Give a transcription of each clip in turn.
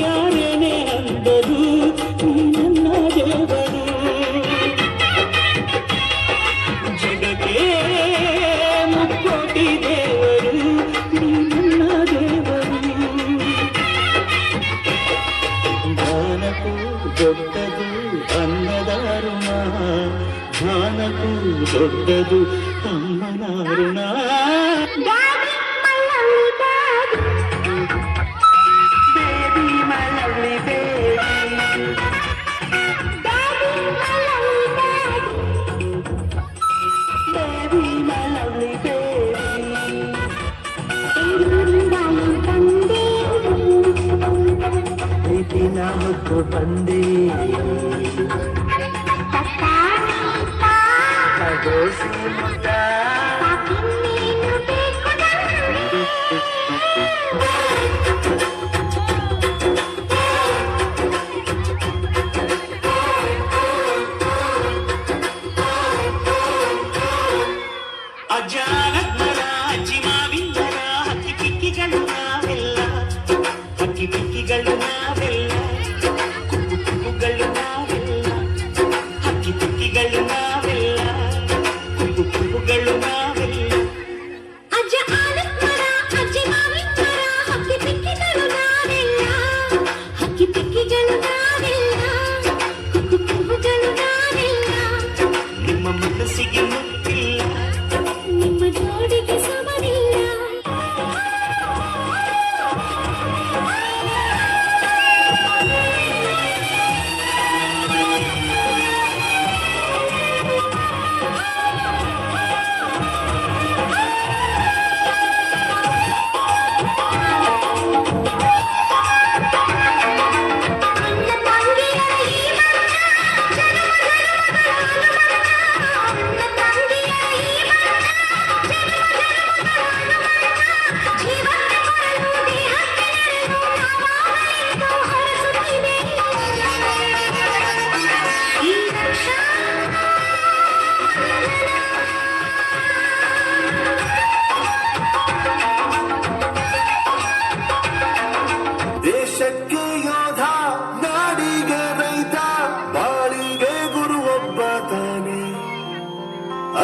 ಯಾರನೇ ಅಂದರು ನನ್ನ ದೇವರು ಜಗಕ್ಕೆ ಮುಕ್ಕೋಟಿ ದೇವರು ನನ್ನ ದೇವರು ಜ್ಞಾನಕ್ಕೂ ದೊಡ್ಡದು ಅನ್ನದಾರುಣ ಜ್ಞಾನಕ್ಕೂ ದೊಡ್ಡದು ತಮ್ಮನಾರುಣ ముద్దు బంది కగోసి ముద్ద ಅಜ್ಜಾನತ್ಮರ ಅಜ್ಜಿ ಮಾವಿಂದರ ಹಕ್ಕಿ ಪಿಕ್ಕಿಗಳು ನಾವೆಲ್ಲ ಹಕ್ಕಿ ಪಿಕ್ಕಿಗಳು ನಾವೆಲ್ಲ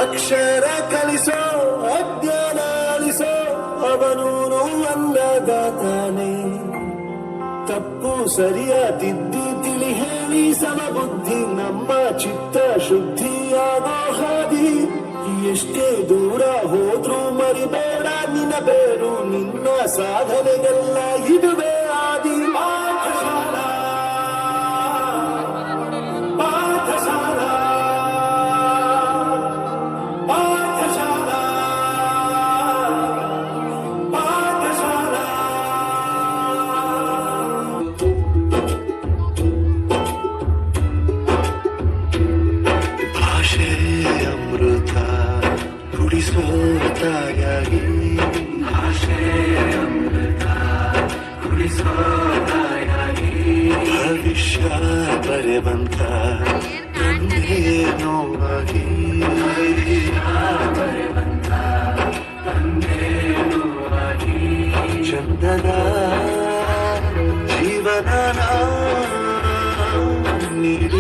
ಅಕ್ಷರ ಕಲಿಸೋ, ಅಜ್ಞಾನ ಅಳಿಸೋ ಅಲ್ಲದ ಅನ್ನದಾತಾನೆ ತಪ್ಪು ಸರಿಯ ತಿದ್ದಿ ತಿಳಿ ಹೇಳಿ ಸಮಬುದ್ಧಿ, ನಮ್ಮ ಚಿತ್ತ ಶುದ್ಧಿಯಾಗೋ ಹಾದಿ. ಎಷ್ಟೇ ದೂರ ಹೋದ್ರೂ ಮರಿಬೇಡ, ನಿನ್ನ ಬೇರು ನಿನ್ನ ಸಾಧನೆಗೆಲ್ಲ ಇದುವೇ. ಭಾಷೆ ಅಮೃತ ಕುಡಿಸೋ ತಾಯಾಗಿ ಭಾಷೆ ಅಮೃತ ಕುಡಿಸೋ ತಾಯಾಗಿ ಭವಿಷ್ಯ ಬರೆವಂತ ತಂದೆ ನೋವಾಗಿ ಚಂದದ ಜೀವನ ನೀಡಿರೋ